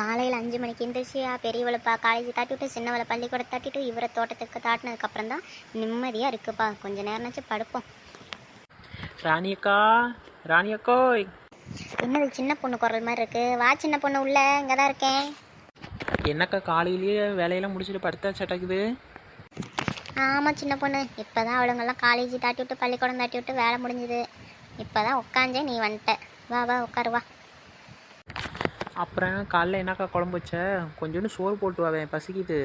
காலையில் அஞ்சு மணிக்கு எந்திரிச்சு பெரியவளைப்பா காலேஜ் தாட்டி விட்டு சின்னவளை பள்ளிக்கூட தாட்டிட்டு இவரை தோட்டத்துக்கு தாட்டினதுக்கப்புறம் தான் நிம்மதியாக இருக்குப்பா. கொஞ்ச நேரம்னாச்சும் படுப்போம். ராணி அக்கா ராணி அக்கோய் என்னது சின்ன பொண்ணு குரல் மாதிரி இருக்கு? வா சின்ன பொண்ணு உள்ள இங்கே தான் இருக்கேன். என்னக்கா காலையிலேயே வேலையெல்லாம் முடிச்சுட்டு படுத்தா சட்டக்குது ஆமாம் சின்ன பொண்ணு. இப்போ தான் அவளுங்கெல்லாம் காலேஜ் தாட்டி விட்டு பள்ளிக்கூடம் தாட்டி விட்டு வேலை முடிஞ்சுது. இப்போ தான் உட்காந்தே நீ வந்துட்ட. வா வா உட்காரு வா. அப்புறம் காலைல என்னக்கா குழம்பு வச்ச? கொஞ்சோண்டு சோறு போட்டு வாவேன் பசிக்குது.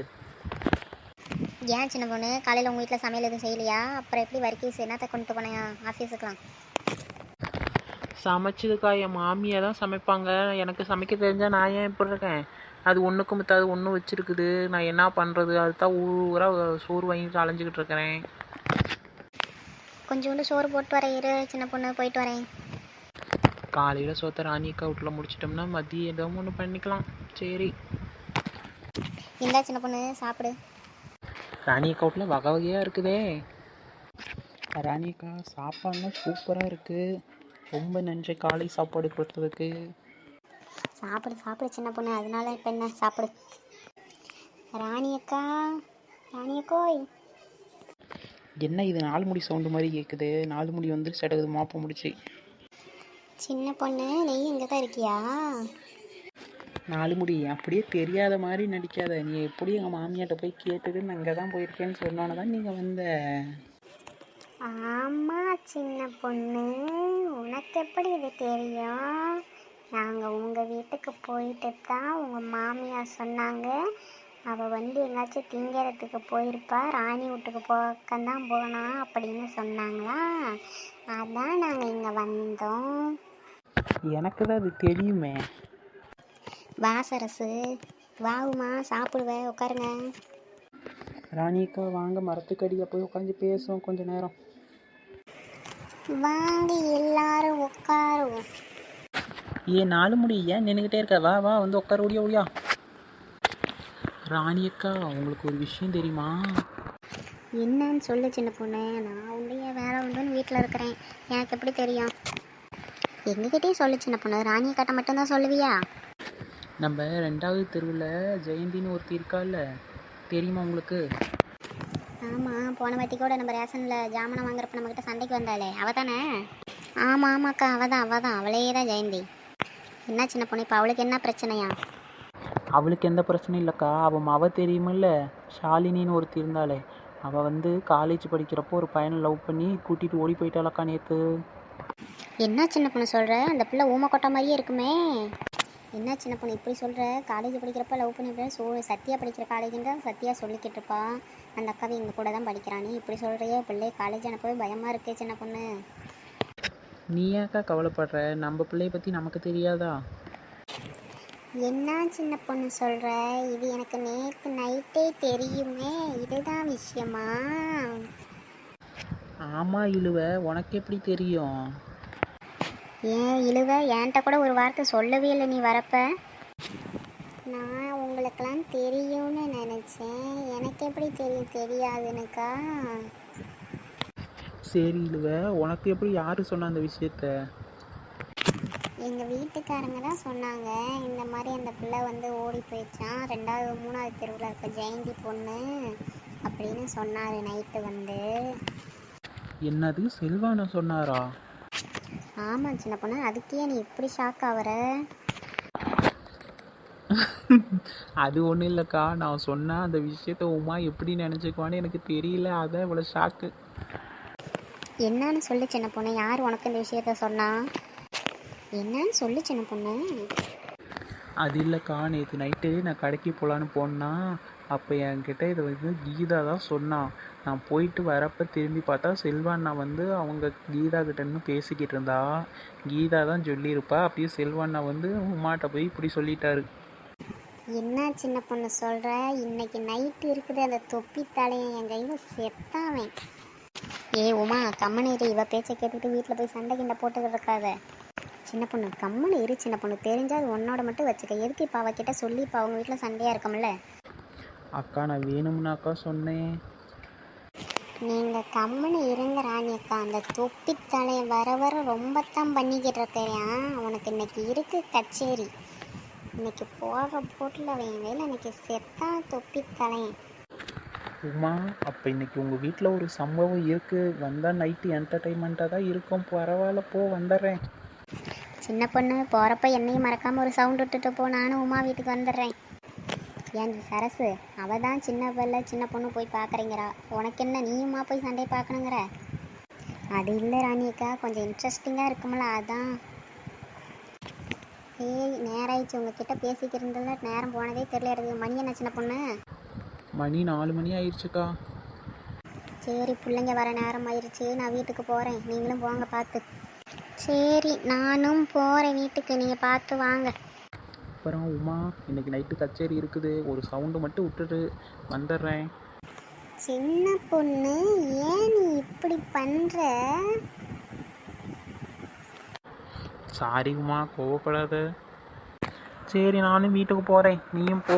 ஏன் சின்ன பொண்ணு? காலையில் உங்கள் வீட்டில் சமையல் எதுவும் செய்யலையா? அப்புறம் எப்படி வரைக்கும் என்னத்தை கொண்டு போனேன் ஆஃபீஸுக்கெலாம் சமைச்சதுக்கா என் மாமியாக தான் சமைப்பாங்க. எனக்கு சமைக்க தெரிஞ்சா நான் ஏன் இப்படி இருக்கேன்? அது ஒன்றுக்கு மித்தாது ஒன்றும் வச்சிருக்குது. நான் என்ன பண்ணுறது அதுதான் ஊராக சோறு வாங்கிட்டு அலைஞ்சிக்கிட்டு இருக்கிறேன். கொஞ்சோண்டு சோறு போட்டு வரேன் இரு சின்ன பொண்ணு. போயிட்டு வரேன். காலையில் சோத்த ராணி அக்கா வீட்டில் முடிச்சிட்டோம்னா மதியம் ஏதோ ஒன்று பண்ணிக்கலாம். சரி. இந்தா சின்ன பொண்ணு சாப்பிடு. ராணி அக்கா வீட்டில் வகை வகையாக இருக்குதே. ராணி அக்கா சாப்பாடுலாம் சூப்பராக இருக்குது ரொம்ப நன்றி காலை சாப்பாடு கொடுத்ததுக்கு. சாப்பிடு சாப்பிடு சின்ன பொண்ணு. அதனால இப்போ என்ன? சாப்பிடு. ராணி அக்கா ராணி அக்கோய் என்ன இது? நாலு முடி சவுண்டு மாதிரி கேட்குது நாலு முடி வந்து சடகுது. மாப்ப முடிச்சு. சின்ன பொண்ணு நீ இங்கே தான் இருக்கியா? நாலு முடி அப்படியே தெரியாத மாதிரி நடிக்காத. நீ எப்படி எங்கள் மாமியாட்ட போய் கேட்டுட்டு நான் இங்கே தான் போயிருக்கேன்னு சொன்னோன்னே தான் நீங்கள் வந்த? ஆமாம் சின்ன பொண்ணு. உனக்கு எப்படி இது தெரியும்? நாங்கள் உங்கள் வீட்டுக்கு போயிட்டு தான் உங்கள் மாமியார் சொன்னாங்க. அவள் வந்து எங்காச்சும் திங்கிறதுக்கு போயிருப்பா. ராணி வீட்டுக்கு போக்கந்தான் போனா அப்படின்னு சொன்னாங்களா? அதான் நாங்கள் இங்கே வந்தோம். எனக்கு தான் அது தெரியுமே. வாசரசு வாவுமா சாப்பிடுவ உட்காருங்க. ராணிக்கா வாங்க மரத்துக்கடியில் போய் உட்காந்து பேசுவோம் கொஞ்ச நேரம். வாங்க எல்லாரும் உட்காருவோம். ஏ நாலு முடி ஏன் நின்றுக்கிட்டே இருக்க? வா வா வந்து உட்கார ஓடியா ஓடியா. ராணி அக்கா உங்களுக்கு ஒரு விஷயம் தெரியுமா? என்னன்னு சொல்லு சின்ன பொண்ணு. நான் உண்டு என் வேலை உண்டுன்னு வீட்டில் இருக்கிறேன். எனக்கு எப்படி தெரியும்? எங்ககிட்டயே சொல்லு சின்ன பொண்ணு. ராணியை கட்ட மட்டும்தான் சொல்லுவியா? நம்ம ரெண்டாவது தெருவில் ஜெயந்தின்னு ஒருத்தி இருக்கால்ல தெரியுமா உங்களுக்கு? ஆமாம் போன வாட்டி கூட நம்ம ரேஷனில் ஜாமான் வாங்குறப்ப நம்மக்கிட்ட சண்டைக்கு வந்தாளே. அவ தானே ஆமாம் ஆமாக்கா அவள் தான் அவள் தான் அவளே தான் ஜெயந்தி. என்ன சின்ன பொண்ணு இப்போ அவளுக்கு என்ன பிரச்சனையா? அவளுக்கு எந்த பிரச்சனையும் இல்லைக்கா. அவள் மவ தெரியுமில்ல. ஷாலினின்னு ஒருத்தி இருந்தாளே. அவள் வந்து காலேஜ் படிக்கிறப்போ ஒரு பையனை லவ் பண்ணி கூட்டிகிட்டு ஓடி போயிட்டாளக்கா நேற்று என்ன சின்ன பொண்ணு சொல்கிற அந்த பிள்ளை ஊமக்கொட்டை மாதிரியே இருக்குமே. என்ன சின்ன பொண்ணு இப்படி சொல்கிற காலேஜ் படிக்கிறப்ப லவ் பண்ணிப்பேன் சோ சத்யா படிக்கிற காலேஜுன்னு தான் சத்யா சொல்லிக்கிட்டு இருப்பா. அந்த அக்காவை எங்கள் கூட தான் படிக்கிறானே இப்படி சொல்கிறியே பிள்ளை காலேஜ் அனுப்பவே பயமாக இருக்கே சின்ன பொண்ணு. நீ ஏக்கா கவலைப்படுற? நம்ம பிள்ளைய பற்றி நமக்கு தெரியாதா? என்ன சின்ன பொண்ணு சொல்கிற இது எனக்கு நேற்று நைட்டே தெரியுமே. இதுதான் விஷயமா? ஆமாம் இழுவ. உனக்கு எப்படி தெரியும்? ஏன் இழுவ? என்கிட்ட கூட ஒரு வார்த்தை சொல்லவே இல்லை நீ வரப்ப. நான் உங்களுக்கெல்லாம் தெரியும்னு நினச்சேன். எனக்கு எப்படி தெரியும்? தெரியாதுன்னுக்கா சரி இழுவ. உனக்கு எப்படி யார் சொன்ன அந்த விஷயத்த? எங்கள் வீட்டுக்காரங்க தான் சொன்னாங்க இந்த மாதிரி அந்த பிள்ளை வந்து ஓடி போயிடுச்சான் ரெண்டாவது மூணாவது தெருவில் இருக்க ஜெயந்தி பொண்ணு அப்படின்னு சொன்னார் நைட்டு வந்து. என்னது? செல்வான சொன்னாரா? ஆமாம் சின்ன பொண்ணு அதுக்கே நீ இப்படி ஷாக் ஆகுற? அது ஒன்றும் இல்லைக்கா நான் சொன்ன அந்த விஷயத்த உமா எப்படி நினச்சிக்குவான்னு எனக்கு தெரியல அதான் இவ்வளோ ஷாக்கு என்னன்னு சொல்லு சின்ன பொண்ணு யார் உனக்கு இந்த விஷயத்த சொன்னா? என்னன்னு சொல்லு சின்ன பொண்ணு. அது இல்லைக்கா நேற்று நைட்டு நான் கடைக்கு போகலான்னு போனா அப்போ என்கிட்ட இதை வந்து கீதா தான் சொன்னான் நான் போயிட்டு வரப்ப திரும்பி பார்த்தா செல்வாண்ணா வந்து அவங்க கீதா கிட்டன்னு பேசிக்கிட்டு இருந்தா. கீதா தான் சொல்லியிருப்பா. அப்படியே செல்வாண்ணா வந்து உமாட்ட போய் இப்படி சொல்லிட்டாரு. என்ன சின்ன பொண்ணு சொல்ற? இன்னைக்கு நைட்டு இருக்குது. அந்த தொப்பி தலையன் என் கையில் செத்தாவேன் ஏ உமா கம்மனு இரு இவ பேச்சை கேட்டுட்டு வீட்டில் போய் சண்டை கிண்டை போட்டுக்கிட்டு இருக்காத. சின்ன பொண்ணு. கம்மனு இரு சின்ன பொண்ணு. தெரிஞ்சா அது உன்னோட மட்டும் வச்சுக்க. எதுக்கு இப்போ அவகிட்ட சொல்லி இப்போ அவங்க வீட்டில் சண்டையாக இருக்கோம்ல? அக்கா நான் வேணும்னாக்கா சொன்னேன். நீங்கள் கம்முன்னு இருங்க ராணி அக்கா. அந்த தொப்பி தலையை வர வர ரொம்ப தான் பண்ணிக்கிட்டு இருக்கையா? உனக்கு இன்னைக்கு இருக்கு கச்சேரி. இன்னைக்கு போடுற போட்டில் அவன் வேலை இன்னைக்கு செத்தான் தொப்பி தலையன். உமா அப்போ இன்னைக்கு உங்கள் வீட்டில் ஒரு சம்பவம் இருக்குது வந்தால் நைட்டு என்டர்டைன்மெண்ட்டாக தான் இருக்கும். பரவாயில்ல போ வந்துடுறேன். சின்ன பொண்ணு போகிறப்ப என்னையும் மறக்காமல் ஒரு சவுண்ட் விட்டுட்டு போ நானும் உமா வீட்டுக்கு வந்துடுறேன். ஏன் சரசு? அவள் தான் சின்ன பிள்ளை சின்ன பொண்ணு போய் பார்க்குறீங்கிறா உனக்கு என்ன நீயுமா போய் சண்டை பார்க்கணுங்கிற? அது இல்லை ராணியக்கா கொஞ்சம் இன்ட்ரெஸ்டிங்காக இருக்கும்ல அதான். ஏய் நேராயிடுச்சு. உங்ககிட்ட பேசிக்கிறதுல நேரம் போனதே தெரியல மணி என்ன சின்ன பொண்ணு? மணி நாலு மணி ஆயிடுச்சுக்கா சரி பிள்ளைங்க வர நேரம் ஆயிடுச்சு நான் வீட்டுக்கு போகிறேன் நீங்களும் போங்க பார்த்து. சரி நானும் போகிறேன் வீட்டுக்கு. நீங்கள் பார்த்து வாங்க. அப்புறம் உமா இன்னைக்கு நைட்டு கச்சேரி இருக்குது. ஒரு சவுண்டு மட்டும் விட்டுட்டு வந்துடுறேன். சின்ன பொண்ணு ஏன் நீ இப்படி பண்ற? சாரி உமா கோவப்படாத. சரி நானும் வீட்டுக்கு போகிறேன் நீயும் போ.